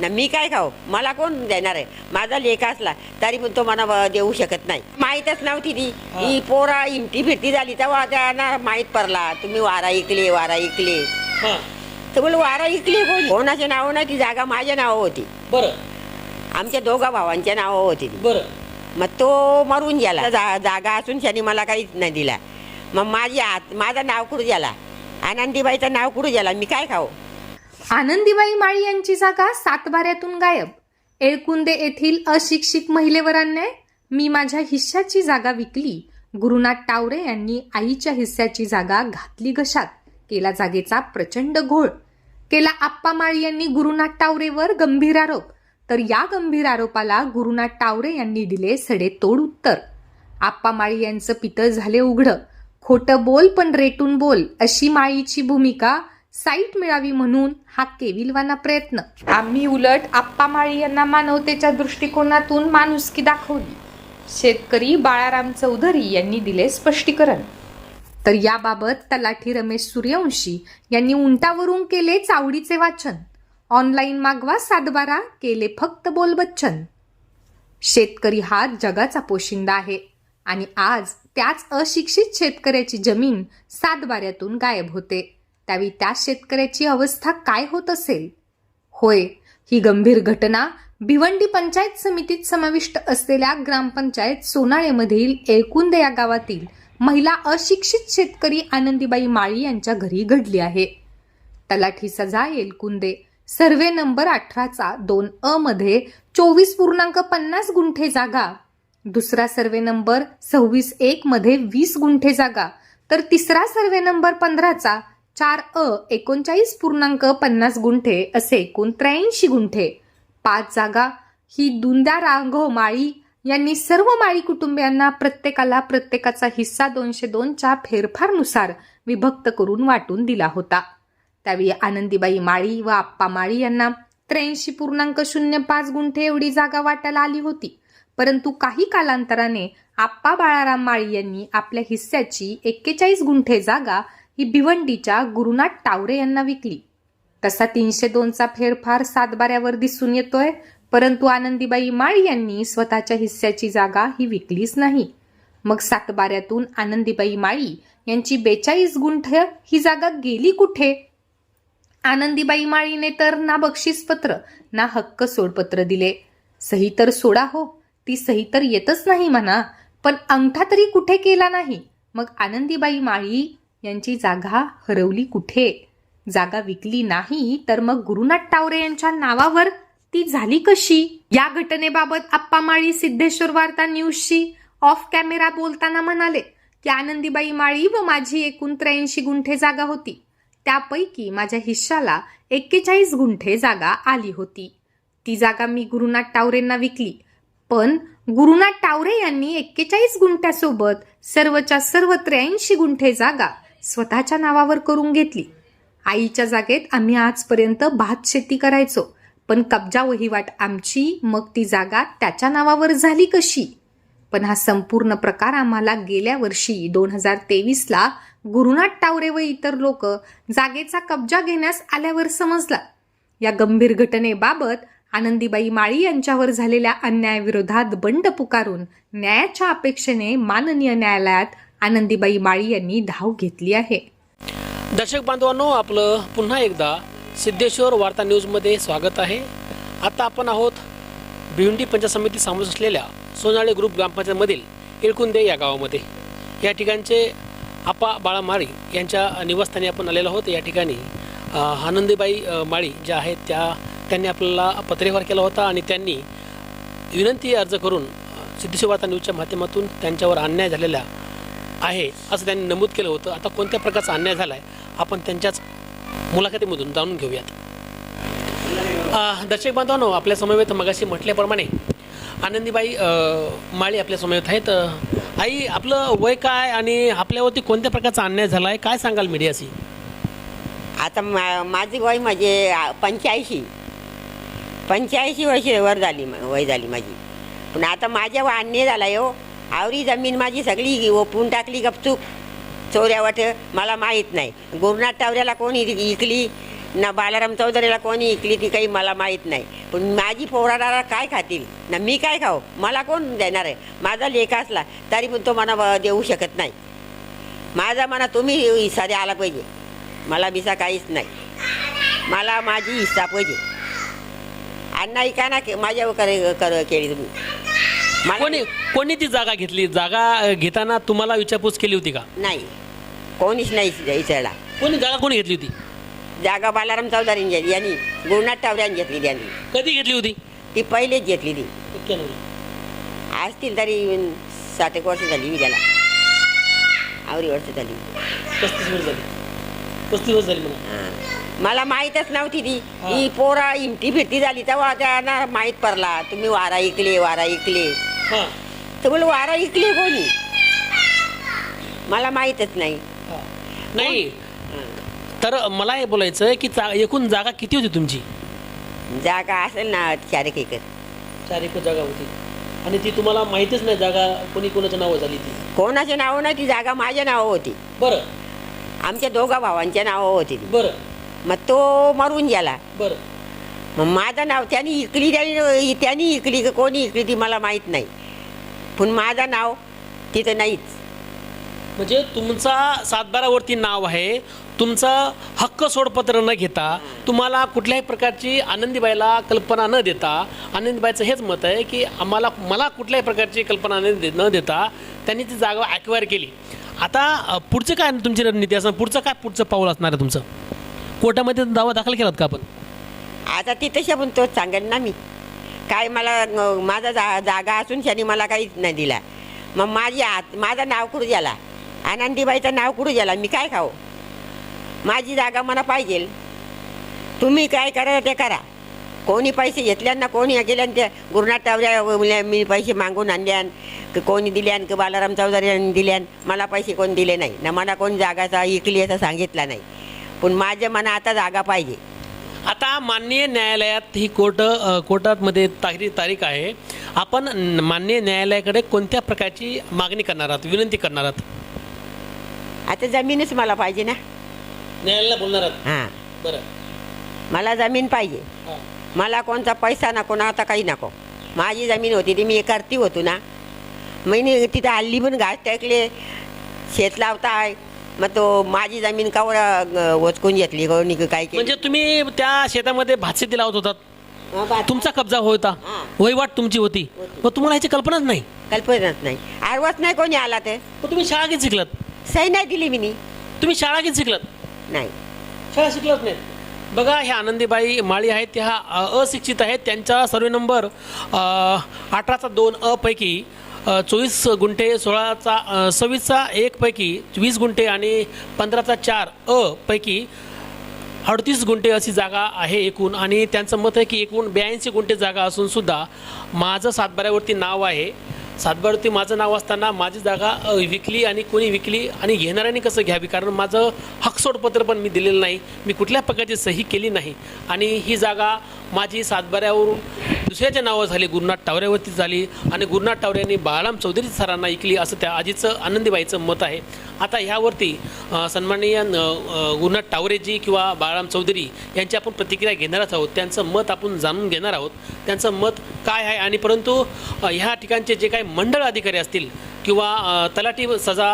ना मी काय खाऊ? मला कोण देणार आहे? माझा लेख असला तरी पण तो मला देऊ शकत नाही. माहीतच नव्हती ती. ही. पोरा इमटी फिरती झाली तेव्हा त्यांना माहीत पडला तुम्ही वारा इकले वारा इकले. हा. तर बोल वारा इकले कोण? कोणाच्या नावं नाही ती जागा माझ्या नावं होती. बरं. आमच्या दोघा भावांच्या नावं होती बरं. मग तो मरून गेला. जागा असून शनी मला काहीच नाही दिला. मग माझी आत माझं नाव कुठं गेला? आनंदीबाईचं नाव कुठं गेला? मी काय खाऊ? आनंदीबाई माळी यांची जागा सातबाऱ्यातून गायब. एळकुंदे येथील अशिक्षित महिलेवर अन्याय मी माझ्या हिश्श्याची जागा विकली. गुरुनाथ टावरे यांनी आईच्या हिस्स्याची जागा घातली घशात. केला जागेचा प्रचंड घोळ. केला आप्पा माळी यांनी गुरुनाथ टावरेवर गंभीर आरोप. तर या गंभीर आरोपाला गुरुनाथ टावरे यांनी दिले सडेतोड उत्तर. आप्पा माळी यांचं पितळ झाले उघडं. खोटं बोल पण रेटून बोल अशी माळीची भूमिका साईट मिळावी म्हणून हा केविलवाना प्रयत्न. आम्ही उलट आप्पा माळी यांना मानवतेच्या दृष्टिकोनातून माणुसकी दाखवली. शेतकरी बाळाराम चौधरी यांनी दिले स्पष्टीकरण. तर याबाबत तलाठी रमेश सूर्यवंशी यांनी उंटावरून केले चावडीचे वाचन. ऑनलाईन मागवा सातबारा केले फक्त बोल बच्चन शेतकरी हा जगाचा पोशिंदा आहे आणि आज त्याच अशिक्षित शेतकऱ्याची जमीन सातबाऱ्यातून गायब होते. त्यावेळी त्या शेतकऱ्याची अवस्था काय होत असेल? होय ही गंभीर घटना भिवंडी पंचायत समितीत समाविष्ट असलेल्या ग्रामपंचायत सोनाळेमधील एकुंदे या गावातील महिला अशिक्षित शेतकरी आनंदीबाई माळी यांच्या घरी घडली आहे. तलाठी सजा एलकुंदे सर्वे नंबर अठराचा दोन अ मध्ये चोवीस पूर्णांक पन्नास गुंठे जागा. दुसरा सर्वे नंबर सव्वीस एक मध्ये वीस गुंठे जागा. तर तिसरा सर्वे नंबर पंधराचा चार अ एकोणचाळीस पूर्णांक पन्नास गुंठे असे एकूण त्र्याऐंशी गुंठे. पाच जागा ही दुंद्या राघव माळी यांनी सर्व माळी कुटुंबियांना प्रत्येकाला प्रत्येकाचा हिस्सा दोनशे दोनच्या फेरफारनुसार विभक्त करून वाटून दिला होता. त्यावेळी आनंदीबाई माळी व आप्पा माळी यांना त्र्याऐंशी पूर्णांक शून्य पाच गुंठे एवढी जागा वाटायला आली होती. परंतु काही कालांतराने आप्पा बाळाराम माळी यांनी आपल्या हिस्स्याची एक्केचाळीस गुंठे जागा ही भिवंडीच्या गुरुनाथ टावरे यांना विकली. तसा तीनशे दोनचा फेरफार सातबाऱ्यावर दिसून येतोय परंतु आनंदीबाई माळी यांनी स्वतःच्या हिस्स्याची जागा ही विकलीच नाही. मग सातबाऱ्यातून आनंदीबाई माळी यांची बेचाळीस गुंठ ही जागा गेली कुठे? आनंदीबाई माळीने तर ना बक्षीसपत्र ना हक्क सोडपत्र दिले. सही तर सोडा हो ती सही तर येतच नाही म्हणा पण अंगठा तरी कुठे केला नाही? मग आनंदीबाई माळी यांची जागा हरवली कुठे? जागा विकली नाही तर मग गुरुनाथ टावरे यांच्या नावावर ती झाली कशी? या घटनेबाबत आप्पा माळी सिद्धेश्वर वार्ता न्यूजशी ऑफ कॅमेरा बोलताना म्हणाले की आनंदीबाई माळी व माझी एकूण त्र्याऐंशी गुंठे जागा होती. त्यापैकी माझ्या हिश्शाला एक्केचाळीस गुंठे जागा आली होती. ती जागा मी गुरुनाथ टावरेंना विकली. पण गुरुनाथ टावरे यांनी एक्केचाळीस गुंठ्यासोबत सर्वच्या सर्व त्र्याऐंशी गुंठे जागा स्वतःच्या नावावर करून घेतली. आईच्या जागेत आम्ही आजपर्यंत भात शेती करायचो पण कब्जा वहिवाट आमची मग ती जागा त्याच्या नावावर झाली कशी? पण हा संपूर्ण प्रकार आम्हाला गेल्या वर्षी दोन हजार तेवीसला गुरुनाथ टावरे व इतर लोक जागेचा कब्जा घेण्यास आल्यावर समजला. या गंभीर घटनेबाबत आनंदीबाई माळी यांच्यावर झालेल्या अन्यायाविरोधात बंड पुकारून न्यायाच्या अपेक्षेने माननीय न्यायालयात आनंदीबाई माळी यांनी धाव घेतली आहे. दर्शक बांधवांनो आपलं पुन्हा एकदा सिद्धेश्वर वार्ता न्यूजमध्ये स्वागत आहे. आता आपण आहोत भिवंडी पंचायत समिती समोर असलेल्या सोनाळे ग्रुप ग्रामपंचायतमधील इळकुंदे या गावामध्ये. या ठिकाणचे आपा बाळा माळी यांच्या निवासस्थानी आपण आलेलो आहोत. या ठिकाणी आनंदीबाई माळी ज्या आहेत त्या त्यांनी आपल्याला पत्रव्यवहार केला होता आणि त्यांनी विनंती अर्ज करून सिद्धेश्वर वार्ता न्यूजच्या माध्यमातून त्यांच्यावर अन्याय झालेला आहे असं त्यांनी नमूद केलं होतं. आता कोणत्या प्रकारचा अन्याय झाला आहे आपण त्यांच्याच मुलाखतीमधून जाणून घेऊयात. दर्शक बांधवांनो आपल्या समवेत मगाशी म्हटल्याप्रमाणे आनंदीबाई माळी आपल्या समवेत आहेत. आई आपलं वय काय आणि आपल्यावरती कोणत्या प्रकारचा अन्याय झाला आहे काय सांगाल मीडियाशी? आता मा माझी वय म्हणजे पंच्याऐंशी. पंच्याऐंशी वर्ष वर झाली म- वय झाली माझी. पण आता माझ्या अन्याय झाला हो. आवरी जमीन माझी सगळी ओपून टाकली गपचूप. चोऱ्यावट मला माहीत नाही. गुरुनाथ टावऱ्याला कोणी इकली ना बालाराम चौधरीला कोणी इकली ती काही मला माहीत नाही. पण माझी फोराडाला काय खातील? ना मी काय खाऊ? मला कोण देणार आहे? माझा लेख असला तरी पण तो मला देऊ शकत नाही. माझा मना तुम्ही हिस्सा द्यायला पाहिजे. मला बिसा काहीच नाही. मला माझी हिस्सा पाहिजे. अण्णा ऐका ना माझ्या कर कर केली तुम्ही. कोणी कोणी ती जागा घेतली? जागा अ, घेताना तुम्हाला विचारपूस केली होती का? नाही. कोणीच नाही विचारला कोणी जागा कोणी घेतली होती? जागा बालाराम चौधरी यांनी गुरुनाथ टावऱ्याने घेतली त्यांनी. कधी घेतली होती? ती पहिलेच घेतली ती. असतील तरी साठ एक वर्ष झाली मी त्याला. आवरी वर्ष झाली. पस्तीस वर्ष झाली. पस्तीस वर्ष झाली मला हां. मला माहीतच नव्हती ती. हा. ही पोरा इमटी फिरती झाली. तेव्हा त्यांना माहीत पडला. तुम्ही वारा ऐकले वारा ऐकले हां. तर बोल वारा ऐकले कोणी मला माहीतच नाही. हां. नाही. तर मला हे बोलायचं आहे की जा एकूण जागा किती होती तुमची? जागा असेल ना चार एक एकर. चार एकर जागा होती. आणि ती तुम्हाला माहितीच नाही जागा कोणी कोणाच्या नावं झाली ती. कोणाच्या नावं नाही ती जागा माझ्या नावं होती. बरं. आमच्या दोघा भावांच्या नावं होती ती. बरं. मग तो मरून गेला. बरं. मग माझं नाव त्यांनी इकली त्यांनी त्यांनी इकली का कोणी इकली ती मला माहीत नाही. पण माझं नाव तिथं नाहीच. म्हणजे तुमचा सातबारावरती नाव आहे तुमचं हक्क सोडपत्र न घेता तुम्हाला कुठल्याही प्रकारची आनंदीबाईला कल्पना न देता आनंदीबाईचं हेच मत आहे की आम्हाला मला कुठल्याही प्रकारची कल्पना न दे न देता त्यांनी ती जागा ॲक्वायर केली. आता पुढचं काय तुमची रणनीती? असणार पुढचं काय पुढचं पाऊल असणार आहे तुमचं? कोर्टामध्ये दावा दाखल केलात का आपण? आता तिथं पण तोच सांगेन ना मी. काय मला माझा जा जागा असून शानी मला काहीच नाही दिला. मग माझी आत माझं नाव कुठं झाला आनंदीबाईचं नाव कुठं झाला मी काय खाऊ? माझी जागा मला पाहिजे. तुम्ही काय करा ते करा. कोणी पैसे घेतल्यान ना कोणी गेल्यान ते गुरुनाथ टावऱ्या मी पैसे मागून आणल्यान की कोणी दिल्यान की बालाराम चौधरी दिल्यान मला पैसे कोणी दिले नाही. ना मला कोणी जागाचा इकली असं सांगितलं नाही. पण माझ्या मना आता जागा पाहिजे. आता माननीय न्यायालयात ही कोर्ट कोर्टामध्ये तारीख तारीख आहे. आपण माननीय न्यायालयाकडे कोणत्या प्रकारची मागणी करणार आहात विनंती करणार आहात? आता जमीनच मला पाहिजे ना. न्यायालयाला बोलणार आहात? हां. बरं. मला जमीन पाहिजे. मला कोणता पैसा नको ना आता काही नको. माझी जमीन होती ती मी करती होतो ना. मी तिथं हल्ली पण घास टाकले शेत लावताय. मग तो माझी जमीन कावर वचकून घेतली कोणी काय म्हणजे तुम्ही त्या शेतामध्ये भातशेती लावत होतात. तुमचा कब्जा होता. वहिवाट तुमची होती. मग तुम्हाला ह्याची कल्पनाच नाही. कल्पनाच नाही. आरवच नाही कोणी आला ते. तुम्ही शाळा किती शिकलात? सही नाही दिली मी. तुम्ही शाळा किती शिकलात? नाही. शाळा शिकलाच नाही. बघा ह्या आनंदीबाई माळी आहेत त्या अ, अशिक्षित आहेत. त्यांचा सर्वे नंबर अठराचा दोन अ पैकी चोवीस गुंठे सोळाचा सव्वीसचा एकपैकी वीस गुंठे आणि पंधराचा चार अ पैकी अडतीस गुंठे अशी जागा आहे एकूण. आणि त्यांचं मत आहे की एकूण ब्याऐंशी गुंठे जागा असूनसुद्धा माझं सातबाऱ्यावरती नाव आहे. सातबाऱ्यावरती माझं नाव असताना माझी जागा विकली आणि कोणी विकली आणि घेणाऱ्यांनी कसं घ्यावी? कारण माझं हकसोडपत्र पण मी दिलेलं नाही. मी कुठल्या प्रकारची सही केली नाही. आणि ही जागा माझी सातबाऱ्यावरून दुसऱ्याच्या नावावर झाली गुरुनाथ टावऱ्यावरती झाली आणि गुरुनाथ टावरे यांनी बाळाराम चौधरी सरांना ऐकली असं त्या आजीचं आनंदीबाईचं मत आहे. आता ह्यावरती सन्माननीय गुरुनाथ टावरेजी किंवा बाळाराम चौधरी यांची आपण प्रतिक्रिया घेणारच आहोत. त्यांचं मत आपण जाणून घेणार आहोत. त्यांचं मत काय आहे आणि परंतु ह्या ठिकाणचे जे काही मंडळ अधिकारी असतील किंवा तलाठी सजा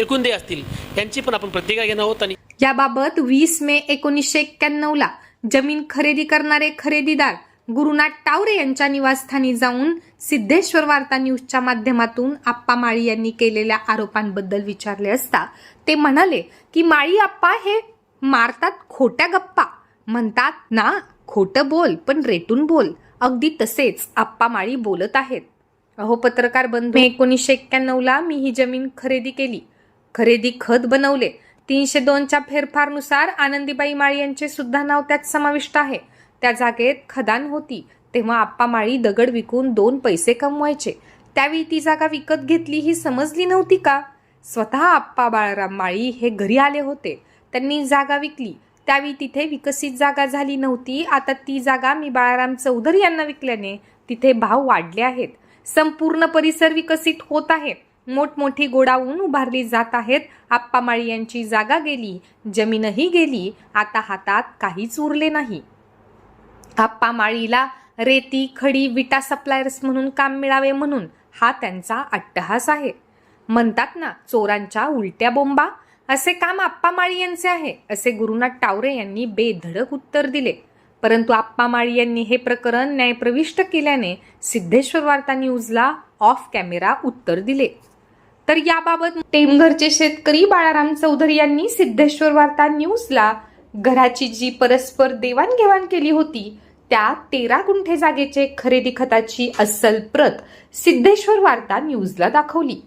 एकुंदे असतील यांची पण आपण प्रतिक्रिया घेणार आहोत आणि याबाबत वीस मे एकोणीसशे एक्क्याण्णवला जमीन खरेदी करणारे खरेदीदार गुरुनाथ टावरे यांच्या निवासस्थानी जाऊन सिद्धेश्वर वार्ता न्यूजच्या माध्यमातून आप्पा माळी यांनी केलेल्या आरोपांबद्दल विचारले असता ते म्हणाले की माळी आप्पा हे मारतात खोट्या गप्पा. म्हणतात ना खोटं बोल पण रेटून बोल. अगदी तसेच आप्पा माळी बोलत आहेत. अहो पत्रकार बंधू एकोणीसशे एक्क्याण्णवला मी ही जमीन खरेदी केली. खरेदी खत बनवले. तीनशे दोनच्या फेरफारनुसार आनंदीबाई माळी यांचे सुद्धा नाव त्यात समाविष्ट आहे. त्या जागेत खदान होती. तेव्हा आप्पा माळी दगड विकून दोन पैसे कमवायचे. त्यावेळी ती जागा विकत घेतली ही समजली नव्हती का? स्वतः आप्पा बाळाराम माळी हे घरी आले होते. त्यांनी जागा विकली. त्यावेळी तिथे विकसित जागा झाली नव्हती. आता ती जागा मी बाळाराम चौधरी यांना विकल्याने तिथे भाव वाढले आहेत. संपूर्ण परिसर विकसित होत आहे. मोठमोठी गोडाऊन उभारली जात आहेत. आप्पा माळी यांची जागा गेली. जमीनही गेली. आता हातात काहीच उरले नाही. आप्पा माळीला रेती खडी विटा सप्लायर्स म्हणून काम मिळावे म्हणून हा त्यांचा अट्टहास आहे. म्हणतात ना चोरांच्या उलट्या बोंबा. असे काम आप्पा माळी यांचे आहे असे गुरुनाथ टावरे यांनी बेधडक उत्तर दिले. परंतु आप्पा माळी यांनी हे प्रकरण न्यायप्रविष्ट केल्याने सिद्धेश्वर वार्ता न्यूजला ऑफ कॅमेरा उत्तर दिले. तर याबाबत टेमघरचे शेतकरी बाळाराम चौधरी यांनी सिद्धेश्वर वार्ता न्यूजला घराची जी परस्पर देवाणघेवाण केली होती त्या तेरा गुंठे जागेचे खरेदी खताची अस्सल प्रत सिद्धेश्वर वार्ता न्यूजला दाखवली.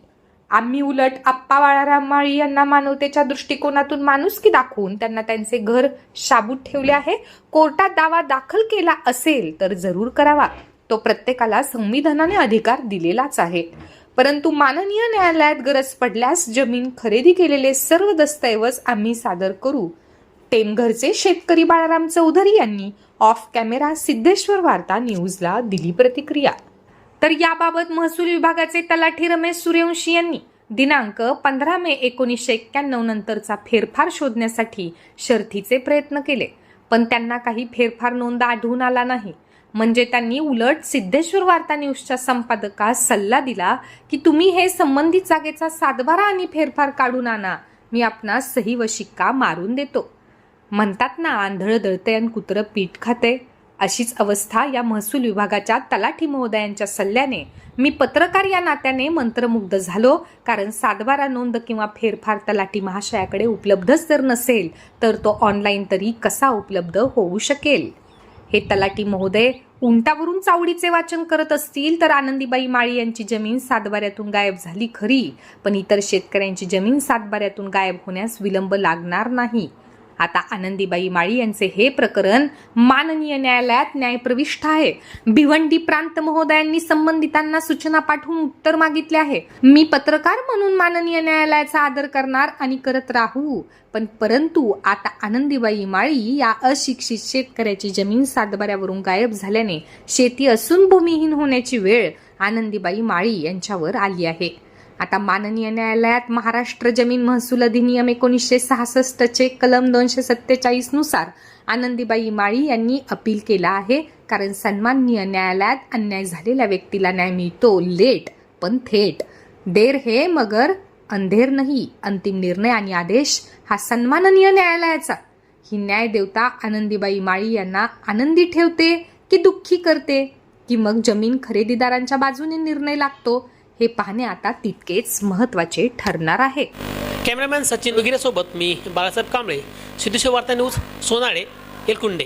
आम्ही उलट आप्पा बाळाराम माळी यांना मानवतेच्या दृष्टिकोनातून माणुसकी दाखवून त्यांना त्यांचे घर शाबूत ठेवले आहे. कोर्टात दावा दाखल केला असेल तर जरूर करावा. तो प्रत्येकाला संविधानाने अधिकार दिलेलाच आहे. परंतु माननीय न्यायालयात गरज पडल्यास जमीन खरेदी केलेले सर्व दस्तऐवज आम्ही सादर करू. टेमघरचे शेतकरी बाळाराम चौधरी यांनी ऑफ कॅमेरा सिद्धेश्वर वार्ता न्यूजला दिली प्रतिक्रिया. तर याबाबत महसूल विभागाचे तलाठी रमेश सूर्यवंशी यांनी दिनांक पंधरा मे एकोणीसशे एक्क्याण्णव नंतरचा फेरफार शोधण्यासाठी शर्थीचे प्रयत्न केले पण त्यांना काही फेरफार नोंद आढळून आला नाही. म्हणजे त्यांनी उलट सिद्धेश्वर वार्ता न्यूजच्या संपादकास सल्ला दिला की तुम्ही हे संबंधित जागेचा सातबारा आणि फेरफार काढून आणा मी आपणास सही व शिक्का मारून देतो. म्हणतात ना आंधळ दळते आणि कुत्रं पीठ खाते अशीच अवस्था या महसूल विभागाच्या तलाठी महोदयांच्या सल्ल्याने मी पत्रकार या नात्याने मंत्रमुग्ध झालो. कारण सातबारा नोंद किंवा फेरफार तलाठी महाशयाकडे उपलब्धच जर नसेल तर तो ऑनलाईन तरी कसा उपलब्ध होऊ शकेल? हे तलाठी महोदय उंटावरून चावडीचे वाचन करत असतील तर आनंदीबाई माळी यांची जमीन सातबाऱ्यातून गायब झाली खरी. पण इतर शेतकऱ्यांची जमीन सातबाऱ्यातून गायब होण्यास विलंब लागणार नाही. आता आनंदीबाई माळी यांचे हे प्रकरण माननीय न्यायालयात न्यायप्रविष्ट आहे. भिवंडी प्रांत महोदयांनी संबंधितांना सूचना पाठवून उत्तर मागितले आहे. मी पत्रकार म्हणून माननीय न्यायालयाचा आदर करणार आणि करत राहू. पण परंतु आता आनंदीबाई माळी या अशिक्षित शेतकऱ्याची जमीन सातबाऱ्यावरून गायब झाल्याने शेती असून भूमिहीन होण्याची वेळ आनंदीबाई माळी यांच्यावर आली आहे. आता माननीय न्यायालयात महाराष्ट्र जमीन महसूल अधिनियम एकोणीसशे सहासष्टचे कलम दोनशे सत्तेचाळीसनुसार आनंदीबाई माळी यांनी अपील केला आहे. कारण सन्माननीय न्यायालयात अन्याय झालेल्या व्यक्तीला न्याय मिळतो लेट पण थेट. देर हे मगर अंधेर नाही अंतिम निर्णय आणि आदेश हा सन्माननीय न्यायालयाचा. ही न्याय देवता आनंदीबाई माळी यांना आनंदी ठेवते की दुःखी करते? की मग जमीन खरेदीदारांच्या बाजूने निर्णय लागतो? हे पाहणे आता तितकेच महत्त्वाचे ठरणार आहे. कॅमेरामॅन सचिन वगैरे सोबत मी बाळासाहेब कांबळे सिद्धेश्वर वार्ता न्यूज सोनाळे एलकुंडे.